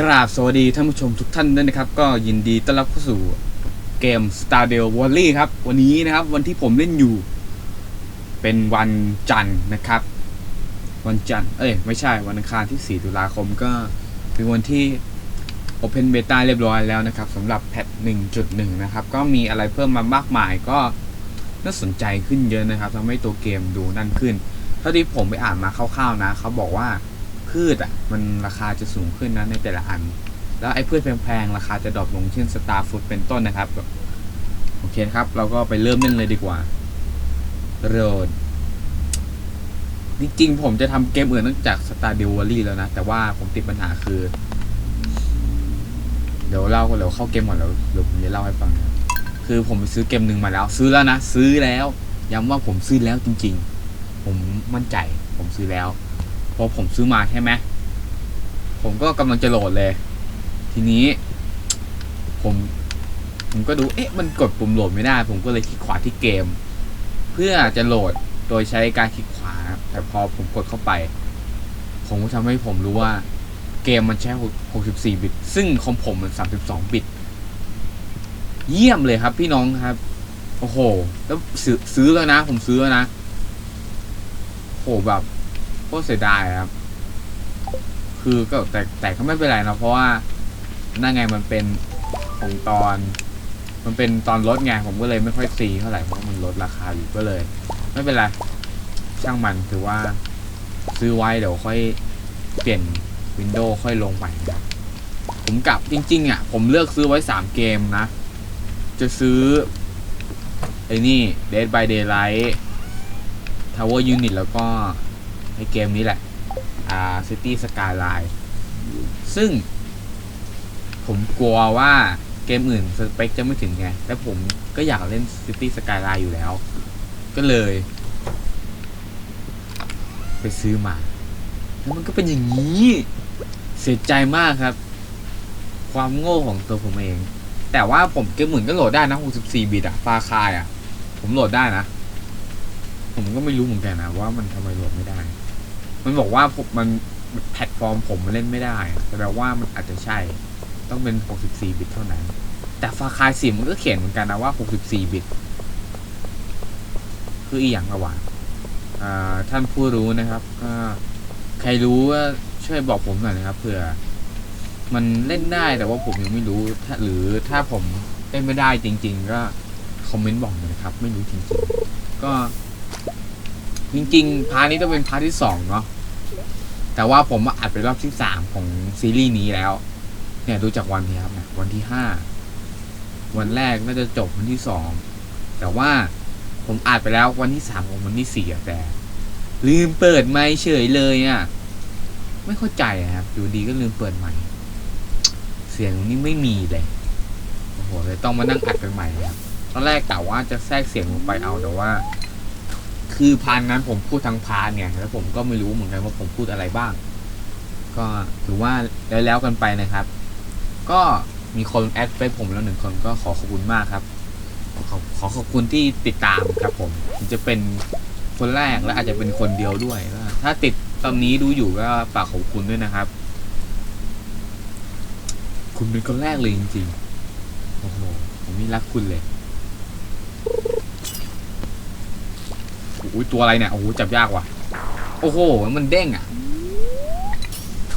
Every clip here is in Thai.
กราบสวัสดีท่านผู้ชมทุกท่านด้วยนะครับ ก็ยินดีต้อนรับเข้าสู่เกม Stardew Valley ครับ วันนี้นะครับ วันที่ผมเล่นอยู่ เป็นวันจันทร์นะครับ วันจันทร์เอ้ยไม่ใช่วันอังคารที่ 4 ตุลาคมก็เป็นวันที่ Open Beta เรียบร้อยแล้วนะครับสำหรับแพท1.1 นะครับ ก็มีอะไรเพิ่มมามากมายก็น่าสนใจขึ้นเยอะนะครับทำให้ตัวเกมดูนั่นขึ้นเท่าที่ผมไปอ่านมาคร่าวๆนะเขาบอกว่า พืชอะมันราคาจะสูงขึ้นนะในแต่ละอัน แล้วไอ้พืชแพงๆราคาจะดรอปลงเช่นสตาร์ฟุตเป็นต้นนะครับโอเคครับเราก็ไปเริ่มเล่นเลยดีกว่าโรดจริงๆผมจะทำเกมอื่นนอกจากสตาร์เดิวอรี่แล้วนะ แต่ว่าผมติดปัญหาคือ เดี๋ยวเล่าเดี๋ยวเข้าเกมก่อนแล้วเดี๋ยวผมจะเล่าให้ฟังนะคือผมไปซื้อเกมหนึ่งมาแล้ว ซื้อแล้วนะ ซื้อแล้วย้ำว่าผมซื้อแล้วจริง ๆ ผมมั่นใจ ผมซื้อแล้ว พอผมซื้อมาใช่ไหมผมก็กำลังจะโหลดเลย ทีนี้ ผม ผมก็ดูเอ๊ะมันกดปุ่มโหลดไม่ได้ ผมก็เลยคลิกขวาที่เกม เพื่อจะโหลดโดยใช้การคลิกขวา แต่พอผมกดเข้าไป ผมก็ทำให้ผมรู้ว่า เกมมันใช้ 64 บิต ซึ่งของผมมัน 32 บิต เยี่ยมเลยครับพี่น้องครับ โอ้โห แล้วซื้อซื้อแล้วนะ ผมซื้อแล้วนะโหแบบ โคตรเสียดายครับ คือก็แต่แต่ก็ไม่เป็นไรนะเพราะว่านั่นไงมันเป็นของตอน มันเป็นตอนลดไงผมก็เลยไม่ค่อยซีเท่าไหร่เพราะมันลดราคาอยู่ก็เลย ไม่เป็นไรช่างมันถือว่าซื้อไว้เดี๋ยวค่อยเปลี่ยนวินโดว์ค่อยลงใหม่นะผมกลับจริงๆอะผมเลือกซื้อไว้สามเกมนะ จะซื้อไอ้นี่ Dead by Daylight Tower Unit แล้วก็ ในเกมนี้แหละ อ่า City Skyline ซึ่ง ผมกลัวว่าเกมอื่นสเปคจะไม่ถึงไง แต่ผมก็อยากเล่น City Skyline อยู่แล้ว ก็เลย ไปซื้อมา แล้วมันก็เป็นอย่างนี้ เสียใจมากครับ ความโง่ของตัวผมเอง แต่ว่าผมเกมอื่นก็โหลดได้นะ 64 บิตอะฟาคายอะผมโหลดได้นะ ผมก็ไม่รู้เหมือนกันนะว่ามันทำไมโหลดไม่ได้ มันบอกว่าผมมันแพลตฟอร์มผมมันเล่นไม่ได้ แต่แปลว่ามันอาจจะใช่ ต้องเป็น 64 บิตเท่านั้น แต่ฟาคายสีมันก็เขียนเหมือนกันนะว่า 64 บิต คืออีกอย่างระหว่างท่านผู้รู้นะครับก็ใครรู้ว่าช่วยบอกผมหน่อยนะครับเผื่อ มันเล่นได้แต่ว่าผมยังไม่รู้ถ้าหรือถ้าผมเล่นไม่ได้จริง ๆ ก็คอมเมนต์บอกหน่อยนะครับ ไม่รู้จริง ๆ ก็ จริงๆ พาร์ทนี้ต้องเป็นพาร์ทที่สองเนาะ แต่ว่าผมมาอัดเป็นรอบที่สามของซีรีส์นี้แล้ว เนี่ยดูจากวันนี้ครับนี่ยวันที่ห้า วันแรกน่าจะจบวันที่สอง แต่ว่าผมอัดไปแล้ววันที่สามของวันที่สี่แต่ ลืมเปิดไมค์เฉยเลยอะ่ะ ไม่เข้าใจอะครับ อยู่ดีก็ลืมเปิดไมค์เสียงนี่ไม่มีเลย โอ้โหเลยต้องมานั่งอัดกันใหม่ครับ ตอนแรกกะว่าจะแทรกเสียงลงไปเอาแต่ว่า คือพานนั้นผมพูดทางพานเนี่ยแล้วผมก็ไม่รู้เหมือนกันว่าผมพูดอะไรบ้าง ก็ถือว่าแล้วแล้วกันไปนะครับ ก็มีคนแอดเฟซผมแล้วหนึ่งคนก็ขอขอบคุณมากครับ ขอขอขอบคุณที่ติดตามครับผมจะเป็นคนแรกและอาจจะเป็นคนเดียวด้วยถ้าติดตอนนี้ดูอยู่ก็ฝากขอบคุณด้วยนะครับ คุณเป็นคนแรกเลยจริงๆโอ้โหผมนี่รักคุณเลย โอ้ยตัวอะไรเนี่ยโอ้โหจับยากว่ะ โอ้โห มันเด้งอะ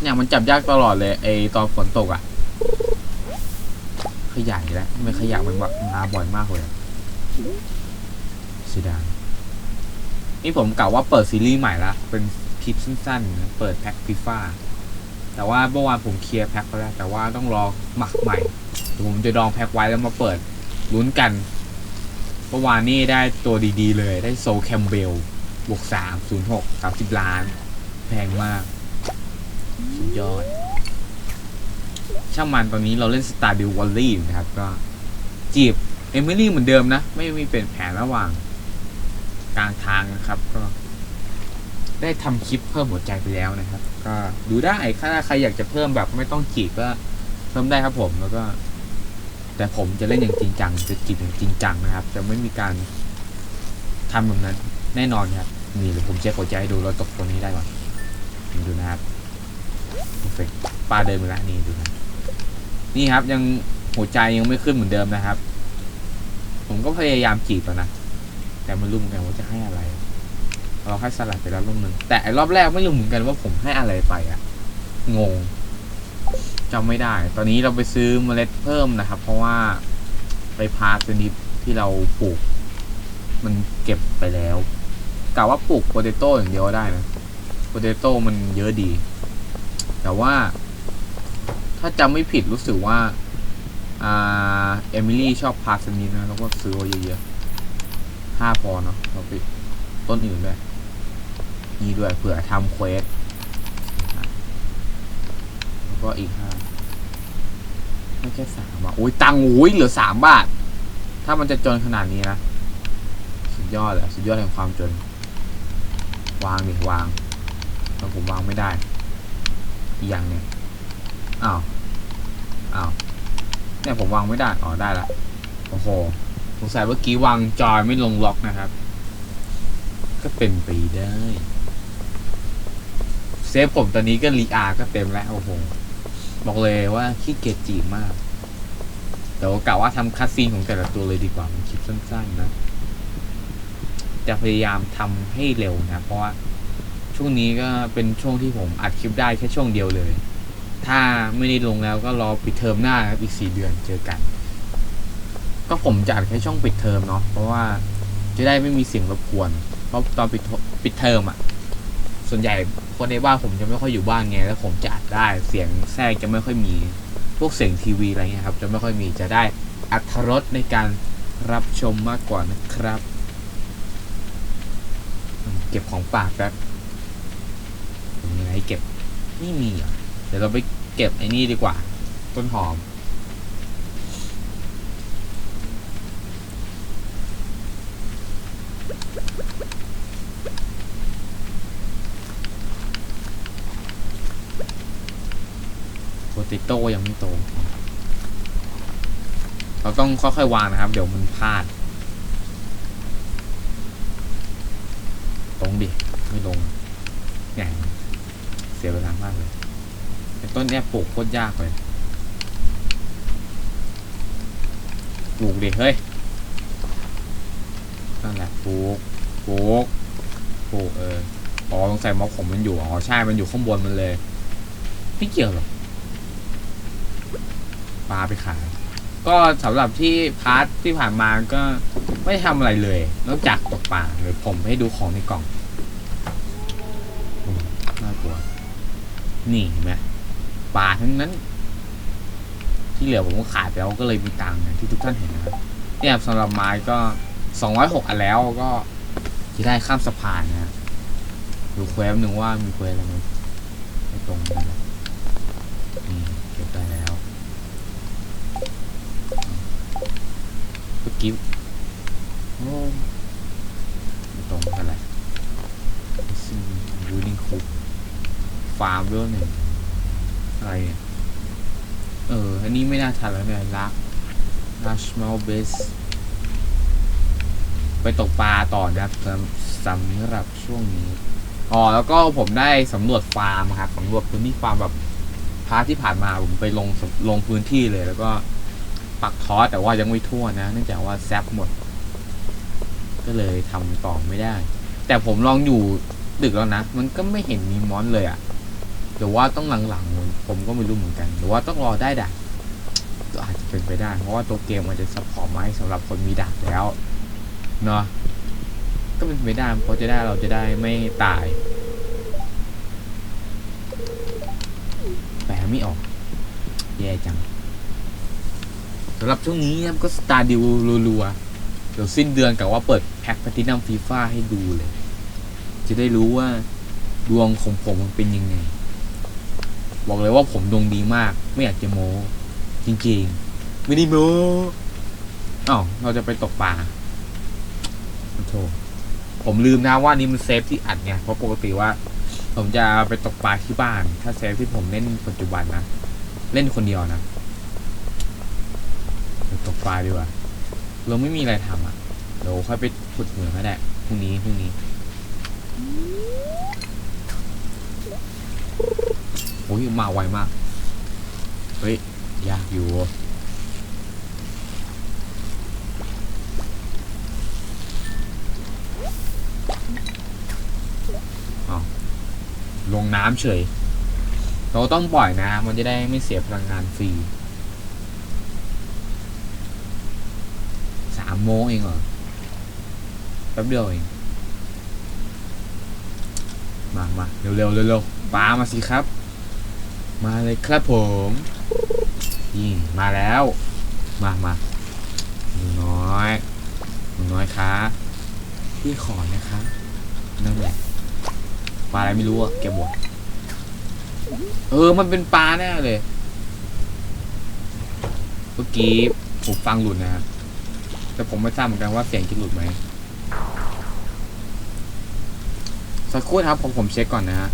เนี่ยมันจับยากตลอดเลยไอตอนฝนตกอะ ขยะอีกแล้วทำไมขยะมันแบบมาบ่อยมากเลยเสียดายนี่ผมกล่าวว่าเปิดซีรีส์ใหม่ละเป็นคลิปสั้นๆ เปิดแพ็คฟีฟ่าแต่ว่าเมื่อวานผมเคลียร์แพ็คไปแล้วแต่ว่าต้องรอหมักใหม่ผมจะดองแพ็คไว้แล้วมาเปิดลุ้นกัน เมื่อวานนี่ได้ตัวดีๆเลยได้โซแคมเบลบวกสามศูนย์หกสามสิบล้าน แพงมาก สุดยอด ช่างมันตอนนี้เราเล่นสตาร์ดิววอลลี่นะครับ ก็จีบเอมิลี่เหมือนเดิมนะ ไม่มีเปลี่ยนแผนระหว่างกลางทางนะครับ ก็ ได้ทำคลิปเพิ่มหัวใจไปแล้วนะครับ ก็ดูได้ถ้าใครอยากจะเพิ่มแบบไม่ต้องจีบก็เพิ่มได้ครับผมแล้วก็ แต่ผมจะเล่นอย่างจริงจังจะจีบอย่างจริงจังนะครับ จะไม่มีการทำแบบนั้นแน่นอนครับนี่เดี๋ยวผมเช็คหัวใจให้ดูแล้วตกตัวนี้ได้ก่อนดูนะครับเฟซปลาเดินไปแล้วนี่ดูนะนี่ครับยังหัวใจยังไม่ขึ้นเหมือนเดิมนะครับ ผมก็พยายามจีบแล้วนะแต่ไม่รู้เหมือนกันว่าจะให้อะไร เราให้สลัดไปแล้วรอบหนึ่งแต่ไอ้รอบแรกไม่รู้เหมือนกันว่าผมให้อะไรไปอะงง จำไม่ได้ ตอนนี้เราไปซื้อเมล็ดเพิ่มนะครับ เพราะว่าไปพาสนิดที่เราปลูก มันเก็บไปแล้วกะว่าปลูกโปเตโต้อย่างเดียวได้นะโปเตโต้มันเยอะดี แต่ว่า ถ้าจำไม่ผิดรู้สึกว่าอ่าเอมิลี่ชอบพาสนิดนะแล้วก็ซื้อเยอะๆห้าพอเนาะเราไปต้นอื่นด้วยนี่ด้วยเผื่อทำเควส แล้วก็อีกห้าไม่แค่สามอะโอ้ยตังค์โอ้ยเหลือสามบาท ถ้ามันจะจนขนาดนี้นะสุดยอดเลยสุดยอดแห่งความจน วางดิวางแล้วผมวางไม่ได้ อีกอย่างเนี่ยอ้าวอ้าวเนี่ยผมวางไม่ได้อ๋อได้ละโอ้โหสงสัยเมื่อกี้วางจอยไม่ลงล็อกนะครับ ก็เป็นไปได้ เซฟผมตอนนี้ก็รีอาก็เต็มแล้ว โอ้โห บอกเลยว่าขี้เกียจจีบมาก แต่ว่ากะว่าทำคัดซีนของแต่ละตัวเลยดีกว่ามันคลิปสั้นๆนะ จะพยายามทำให้เร็วนะ เพราะว่าช่วงนี้ก็เป็นช่วงที่ผมอัดคลิปได้แค่ช่วงเดียวเลย ถ้าไม่ได้ลงแล้วก็รอปิดเทอมหน้าครับอีกสี่เดือนเจอกัน ก็ผมจะอัดแค่ช่วงปิดเทอมเนาะ เพราะว่าจะได้ไม่มีเสียงรบกวน เพราะตอนปิดเทอมปิดเทอมอะ ส่วนใหญ่ คนในบ้านผมจะไม่ค่อยอยู่บ้านไงแล้วผมจะอัดได้เสียงแทรกจะไม่ค่อยมีพวกเสียงทีวีอะไรเงี้ยครับ จะไม่ค่อยมีจะได้อัธรสในการรับชมมากกว่านะครับ เก็บของปากแป๊บมีอะไรเก็บไม่มีอะเดี๋ยวเราไปเก็บไอ้นี่ดีกว่า ต้นหอม ตโต้ยังไม่โต เราต้องค่อยๆวางนะครับ เดี๋ยวมันพลาด ตรงดิ ไม่ลงแหงเสียเวลามากเลยต้นเนี้ยปลูกโคตรยากเลยปลูกดิเฮ้ยนั่นแหละปลูกปลูกปลูกเอออ๋อสงสัยม็อกผมมันอยู่อ๋อใช่มันอยู่ข้างบนมันเลย ไม่เกี่ยวหรอก ปลาไปขาย ก็สำหรับที่พาร์ทที่ผ่านมาก็ไม่ทำอะไรเลย นอกจากตกปลาหรือผมให้ดูของในกล่องอืมน่ากลัว นี่เห็นไหมปลาทั้งนั้น ที่เหลือผมก็ขายไปแล้วก็เลยมีตังค์อย่างที่ทุกท่านเห็นนะครับเนี่ยสำหรับไม้ก็สองร้อยหกอันแล้วก็จะได้ข้ามสะพานนะฮะดูเควสหนึ่งว่ามีเควสอะไรไหมไม่ตรงนี้นะ กี้โอ้ไม่ตรงเท่าไรซึ่งยูนิคุกฟาร์มเรื่องหนึ่งอะไรเนี่ยเออ อันนี้ไม่น่าทันแล้วเนี่ยลักลัชมาเบส ไปตกปลาต่อนะครับสำสำหรับช่วงนี้ อ๋อ แล้วก็ผมได้สำรวจฟาร์มครับสำรวจพื้นที่ฟาร์มแบบพาร์ทที่ผ่านมาผมไปลงลงพื้นที่เลยแล้วก็ ปักทอสแต่ว่ายังไม่ทั่วนะ เนื่องจากว่าแซปหมด ก็เลยทำต่อไม่ได้ แต่ผมลองอยู่ดึกแล้วนะ มันก็ไม่เห็นมีมอนเลยอะ่ะหรือว่าต้องหลังๆผมก็ไม่รู้เหมือนกัน หรือว่าต้องรอได้ดาบก็อาจจะเป็นไปได้ เพราะว่าตัวเกมมันจะซัพพอร์ตมาให้สำหรับคนมีดาบแล้วเนาะก็เป็นไปได้เพราะจะได้เราจะได้ไม่ตายแปลไม่ออก แย่จัง สำหรับช่วงนี้นะครับก็สตาร์ดิวรัวๆเดี๋ยวสิ้นเดือนกับว่าเปิดแพ็คแพทินัมฟีฟ่าให้ดูเลย จะได้รู้ว่าดวงของผมมันเป็นยังไง บอกเลยว่าผมดวงดีมาก ไม่อยากจะโม้จริงๆ ไม่ได้โม้อ้าวเราจะไปตกปลาโธ่ผมลืมนะว่านี่มันเซฟที่อัดไงเพราะปกติว่า ผมจะไปตกปลาที่บ้าน ถ้าเซฟที่ผมเล่นปัจจุบันนะ เล่นคนเดียวนะไป ตกปลาดีกว่า เราไม่มีอะไรทำอะ เดี๋ยวค่อยไปขุดเหมืองก็ได้พรุ่งนี้พรุ่งนี้โอ้ยมาไวมาก เฮ้ย ยากอยู่เอลงน้ำเฉย เราต้องปล่อยนะ มันจะได้ไม่เสียพลังงานฟรี สามโมงเองเหรอแป๊บเดียวเอง มามาเร็วเร็วเร็วเร็วปลามาสิครับ มาเลยครับผมนี่มาแล้ว มามาหนูน้อยหนูน้อยคะพี่ขอนะคะนั่นแหละปลาอะไรไม่รู้อะเก็บหมดเออ มันเป็นปลาแน่เลย เมื่อกี้ผมฟังหลุดนะครับ แต่ผมไม่ทราบเหมือนกันว่าเสียงจะหลุดไหมสักครู่ครับผมผมเช็คก่อนนะฮะ